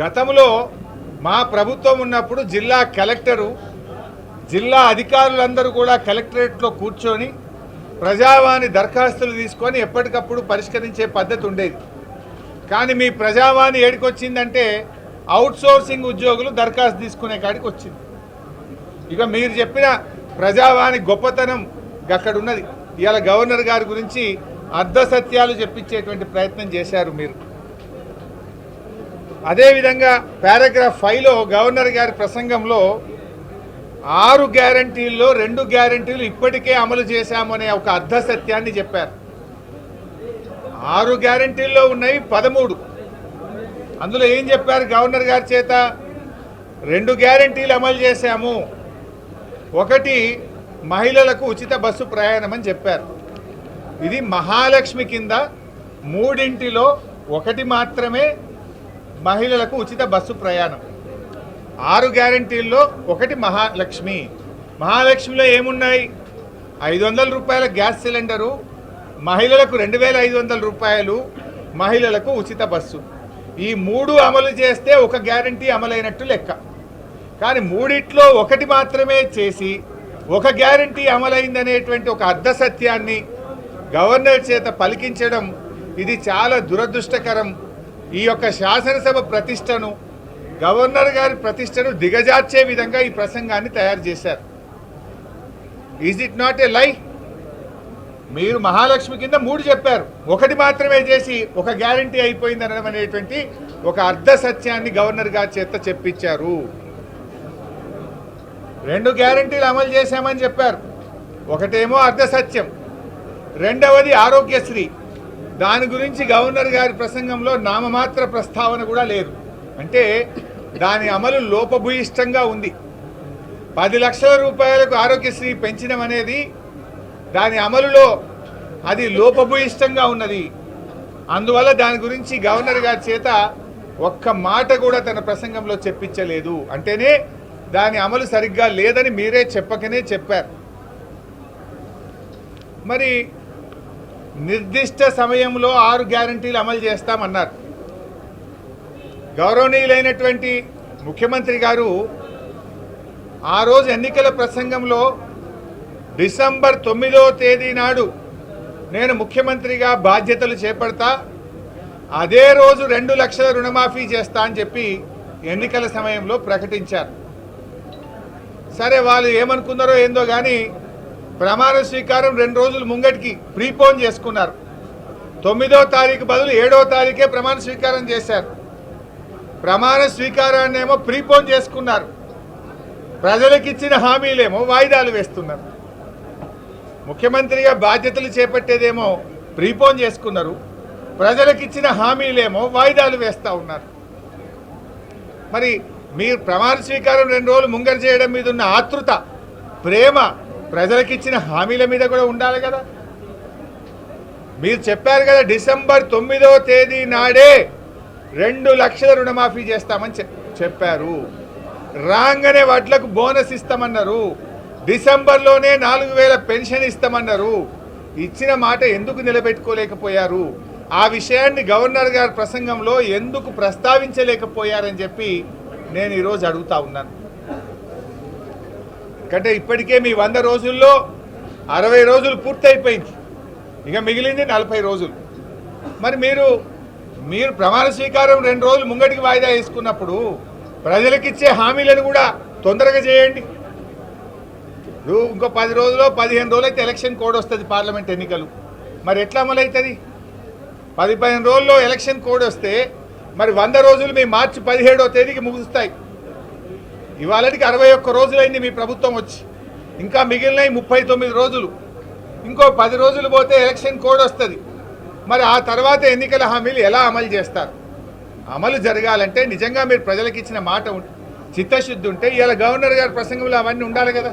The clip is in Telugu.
గతంలో మా ప్రభుత్వం ఉన్నప్పుడు జిల్లా కలెక్టరు జిల్లా అధికారులందరూ కూడా కలెక్టరేట్లో కూర్చొని ప్రజావాణి దరఖాస్తులు తీసుకొని ఎప్పటికప్పుడు పరిష్కరించే పద్ధతి ఉండేది. కానీ మీ ప్రజావాణి ఏడికొచ్చిందంటే అవుట్సోర్సింగ్ ఉద్యోగులు దరఖాస్తు తీసుకునే కాడికి వచ్చింది. ఇక మీరు చెప్పిన ప్రజావాణి గొప్పతనం అక్కడ ఉన్నది ఇవాళ గవర్నర్ గారి గురించి అర్ధ సత్యాలు చెప్పించేటువంటి ప్రయత్నం చేశారు మీరు. అదేవిధంగా పారాగ్రాఫ్ ఫైవ్లో గవర్నర్ గారి ప్రసంగంలో ఆరు గ్యారంటీల్లో రెండు గ్యారంటీలు ఇప్పటికే అమలు చేశామనే ఒక అర్ధ సత్యాన్ని చెప్పారు. ఆరు గ్యారంటీల్లో ఉన్నాయి పదమూడు. అందులో ఏం చెప్పారు గవర్నర్ గారి చేత? రెండు గ్యారంటీలు అమలు చేశాము. ఒకటి మహిళలకు ఉచిత బస్సు ప్రయాణం అని చెప్పారు. ఇది మహాలక్ష్మి కింద మూడింటిలో ఒకటి మాత్రమే మహిళలకు ఉచిత బస్సు ప్రయాణం. ఆరు గ్యారంటీల్లో ఒకటి మహాలక్ష్మి. మహాలక్ష్మిలో ఏమున్నాయి? ఐదు వందల రూపాయల గ్యాస్ సిలిండరు మహిళలకు రెండు వేల ఐదు వందల రూపాయలు మహిళలకు ఉచిత బస్సు. ఈ మూడు అమలు చేస్తే ఒక గ్యారంటీ అమలైనట్టు లెక్క. కానీ మూడిట్లో ఒకటి మాత్రమే చేసి ఒక గ్యారంటీ అమలైందనేటువంటి ఒక అర్ధ సత్యాన్ని గవర్నర్ చేత పలికించడం ఇది చాలా దురదృష్టకరం. ఈ యొక్క శాసనసభ ప్రతిష్టను గవర్నర్ గారి ప్రతిష్టను దిగజార్చే విధంగా ఈ ప్రసంగాన్ని తయారు చేశారు. ఈజ్ ఇట్ నాట్ ఏ లై మీరు మహాలక్ష్మి కింద మూడు చెప్పారు. ఒకటి మాత్రమే చేసి ఒక గ్యారంటీ అయిపోయింది అనడం అనేటువంటి ఒక అర్ధ సత్యాన్ని గవర్నర్ గారి చేత చెప్పించారు. రెండు గ్యారంటీలు అమలు చేశామని చెప్పారు. ఒకటేమో అర్ధ సత్యం. రెండవది ఆరోగ్యశ్రీ. దాని గురించి గవర్నర్ గారి ప్రసంగంలో నామమాత్ర ప్రస్తావన కూడా లేదు. అంటే దాని అమలు లోపభూయిష్టంగా ఉంది. పది లక్షల రూపాయలకు ఆరోగ్యశ్రీ పెంచడం అనేది దాని అమలులో అది లోపభూయిష్టంగా ఉన్నది. అందువల్ల దాని గురించి గవర్నర్ గారి చేత ఒక్క మాట కూడా తన ప్రసంగంలో చెప్పించలేదు. అంటేనే దాని అమలు సరిగ్గా లేదని మీరే చెప్పకనే చెప్పారు. మరి నిర్దిష్ట సమయంలో ఆరు గ్యారంటీలు అమలు చేస్తామన్నారు. గౌరవనీయులైనటువంటి ముఖ్యమంత్రి గారు ఆ రోజు ఎన్నికల ప్రసంగంలో డిసెంబర్ తొమ్మిదో తేదీ నాడు నేను ముఖ్యమంత్రిగా బాధ్యతలు చేపడతా అదే రోజు రెండు లక్షల రుణమాఫీ చేస్తా అని చెప్పి ఎన్నికల సమయంలో ప్రకటించారు. సరే వాళ్ళు ఏమనుకున్నారో ఏందో కానీ ప్రమాణ స్వీకారం రెండు రోజులు ముంగటికి ప్రీపోన్ చేసుకున్నారు. తొమ్మిదో తారీఖు బదులు ఏడో తారీఖే ప్రమాణ స్వీకారం చేశారు. ప్రమాణ స్వీకారాన్ని ఏమో ప్రీపోన్ చేసుకున్నారు. ప్రజలకు ఇచ్చిన హామీలేమో వాయిదాలు వేస్తున్నారు. ముఖ్యమంత్రిగా బాధ్యతలు చేపట్టేదేమో ప్రీపోన్ చేసుకున్నారు. ప్రజలకు ఇచ్చిన హామీలేమో వాయిదాలు వేస్తూ ఉన్నారు. మరి మీరు ప్రమాణ స్వీకారం రెండు రోజులు ముంగర చేయడం మీద ఉన్న ఆతృత ప్రేమ ప్రజలకు ఇచ్చిన హామీల మీద కూడా ఉండాలి కదా. మీరు చెప్పారు కదా డిసెంబర్ తొమ్మిదవ తేదీ నాడే రెండు లక్షల రుణమాఫీ చేస్తామని చెప్- చెప్పారు. రాగానే వడ్లకు బోనస్ ఇస్తామన్నారు. డిసెంబర్లోనే నాలుగు వేల పెన్షన్ ఇస్తామన్నారు. ఇచ్చిన మాట ఎందుకు నిలబెట్టుకోలేకపోయారు? ఆ విషయాన్ని గవర్నర్ గారి ప్రసంగంలో ఎందుకు ప్రస్తావించలేకపోయారని చెప్పి నేను ఈరోజు అడుగుతా ఉన్నాను. ఎందుకంటే ఇప్పటికే మీ వంద రోజుల్లో అరవై రోజులు పూర్తయిపోయింది. ఇక మిగిలింది నలభై రోజులు. మరి మీరు మీరు ప్రమాణ స్వీకారం రెండు రోజులు ముంగటికి వాయిదా వేసుకున్నప్పుడు ప్రజలకిచ్చే హామీలను కూడా తొందరగా చేయండి. ఇంకో పది రోజుల్లో పదిహేను రోజులు అయితే ఎలక్షన్ కోడ్ వస్తుంది పార్లమెంట్ ఎన్నికలు. మరి ఎట్లా అమలవుతుంది పది పదిహేను రోజుల్లో ఎలక్షన్ కోడ్ వస్తే మరి వంద రోజులు మీ మార్చి పదిహేడో తేదీకి ముగుస్తాయి. ఇవాళకి అరవై ఒక్క రోజులైంది మీ ప్రభుత్వం వచ్చి. ఇంకా మిగిలినవి ముప్పై తొమ్మిది రోజులు. ఇంకో పది రోజులు పోతే ఎలక్షన్ కోడ్ వస్తుంది. మరి ఆ తర్వాత ఎన్నికల హామీలు ఎలా అమలు చేస్తారు? అమలు జరగాలంటే నిజంగా మీరు ప్రజలకు ఇచ్చిన మాట చిత్తశుద్ధి ఉంటే ఇలా గవర్నర్ గారి ప్రసంగంలో అవన్నీ ఉండాలి కదా.